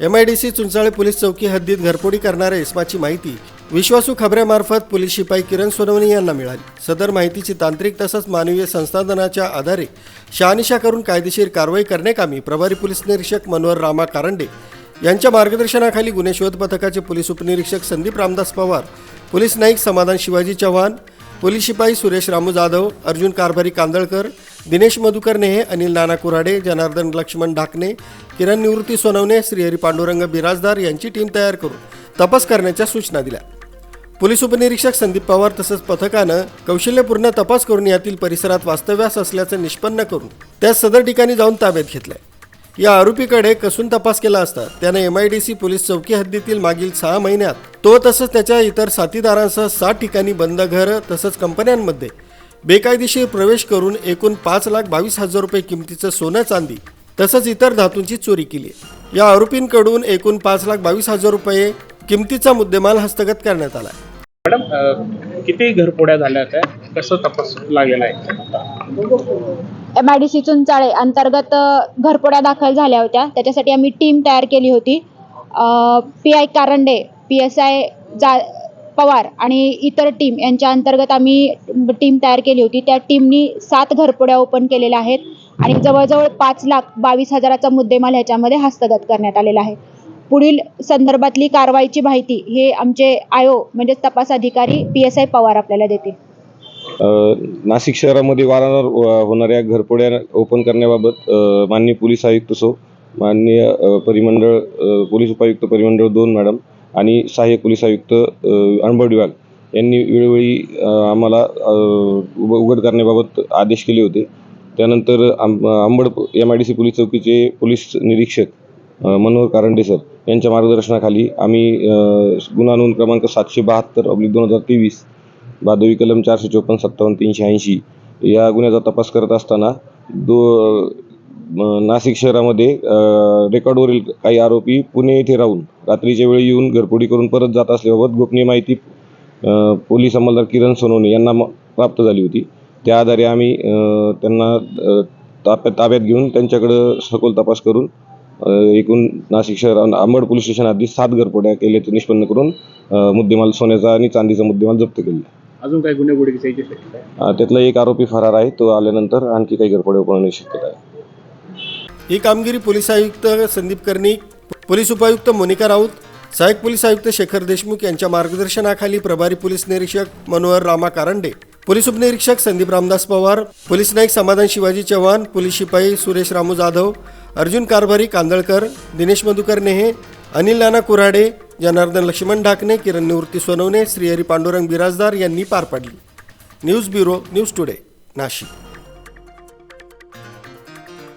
M I D C Chunchale police चौकी हद्दीत घरफोडी करणाऱ्या इस्माची माहिती विश्वासू खबऱ्यामार्फत पोलीस शिपाई किरण सोनवणी यांना मिळाली. सदर माहितीची तांत्रिक तसंच मानवीय संसाधनाच्या आधारे शहानिशा करून कायदेशीर कारवाई करण्याकामी प्रभारी पोलीस निरीक्षक मनोहर रामा कारंडे यांच्या मार्गदर्शनाखाली गुन्हे शोध पथकाचे पोलीस उपनिरीक्षक संदीप रामदास पवार पोलीस नाईक समाधान शिवाजी चव्हाण पोलीस शिपाई सुरेश रामू जाधव अर्जुन कारभारी कांदळकर दिनेश मधुकर नेहे अनिल नाना कुराडे जनार्दन लक्ष्मण ढाकणे किरण निवृत्ती सोनवणे श्रीहरी पांडुरंग बिराजदार यांची टीम तयार करून तपास करण्याच्या सूचना दिल्या. पोलीस उपनिरीक्षक संदीप पवार तसंच पथकानं कौशल्यपूर्ण तपास करून यातील परिसरात वास्तव्यास असल्याचं निष्पन्न करून त्या सदर ठिकाणी जाऊन ताब्यात घेतलंय. या आरोपीकडे कसून तपास केला असता. त्याने M I D C police चौकी हद्दीतील मागील सहा महिन्यात तो तसंच त्याच्या इतर साथीदारांसह सात ठिकाणी बंद घरं तसंच कंपन्यांमध्ये बेकायदेशीर प्रवेश करून एकूण पाच लाख बावीस हजार रुपये किमतीचं सोनं चांदी तसंच इतर धातूंची चोरी केली. या आरोपींकडून एकूण पाच लाख बावीस हजार रुपये किमतीचा मुद्देमाल हस्तगत करण्यात आला. मॅडम किती घरपोड्या झाल्या होत्या कसं तपास लागलेला आहे? M I D C Chunchale अंतर्गत घरपोड्या दाखल झाल्या होत्या. त्याच्यासाठी आम्ही टीम तयार केली होती. P I Karande P S I जा पवार आणि इतर टीम यांच्या अंतर्गत आम्ही टीम तयार केली होती. त्या टीमनी सात घरपोड्या ओपन केलेल्या आहेत आणि जवळजवळ पाच लाख बावीस हजाराचा मुद्देमाल ह्याच्यामध्ये हस्तगत करण्यात आलेला आहे. पुढील संदर्भातली कारवाईची माहिती हे आमचे आयो म्हणजेच तपास अधिकारी पी एस आय पवार आपल्याला देतील. नाशिक शहरामध्ये वारंवार होणाऱ्या घरपोड्या ओपन करण्याबाबत माननीय पोलीस आयुक्त सो माननीय परिमंडळ पोलीस उपायुक्त परिमंडळ दोन मॅडम आणि सहाय्यक पोलीस आयुक्त अ, अणबड यांनी वेळोवेळी आम्हाला अ, उघड करण्याबाबत आदेश केले होते. त्यानंतर आम Ambad M I D C police चौकीचे police निरीक्षक मनोहर कारंडे सर यांच्या मार्गदर्शनाखाली आम्ही गुन्हा नोंद क्रमांक सातशे बहात्तर अब्लिक दोन हजार तेवीस भादवी कलम चारशे चोपन्न सत्तावन्न तीनशे ऐंशी या गुन्ह्याचा तपास करत असताना दो नाशिक शहरामध्ये रेकॉर्डवरील काही आरोपी पुणे येथे राहून रात्रीच्या वेळी येऊन घरपोडी करून परत जात असल्याबाबत गोपनीय माहिती पोलीस अंमलदार किरण सोनवणे यांना म- प्राप्त झाली होती. त्या आधारे आम्ही त्यांना ताब्यात ताब्यात घेऊन त्यांच्याकडं सखोल तपास करून एकूण नाशिक शहर आंबड पोलीस स्टेशन आधी सात घरपोड्या केल्याचे निष्पन्न करून मुद्देमाल सोन्याचा आणि चांदीचा मुद्देमाल जप्त केला. अजून काही गुन्हे गोडीची याची शक्यता आहे अ, त्यातला एक आरोपी फरार आहे तो आल्यानंतर आणखी काही घरपोड्या होण्याची शक्यता आहे. ही कामगिरी पोलीस आयुक्त संदीप कर्णिक पोलीस उपायुक्त मोनिका राऊत सहाय्यक पोलीस आयुक्त शेखर देशमुख यांच्या मार्गदर्शनाखाली प्रभारी पोलीस निरीक्षक मनोहर रामा कारंडे पोलीस उपनिरीक्षक संदीप रामदास पवार पोलीस नाईक समाधान शिवाजी चव्हाण पोलीस शिपाई सुरेश रामू जाधव अर्जुन कारभारी कांदळकर दिनेश मधुकर नेहे अनिल नाना कुऱ्हाडे जनार्दन लक्ष्मण ढाकणे किरण निवृत्ती सोनवणे श्रीहरी पांडुरंग बिराजदार यांनी पार पाडली. News bureau news today Nashik.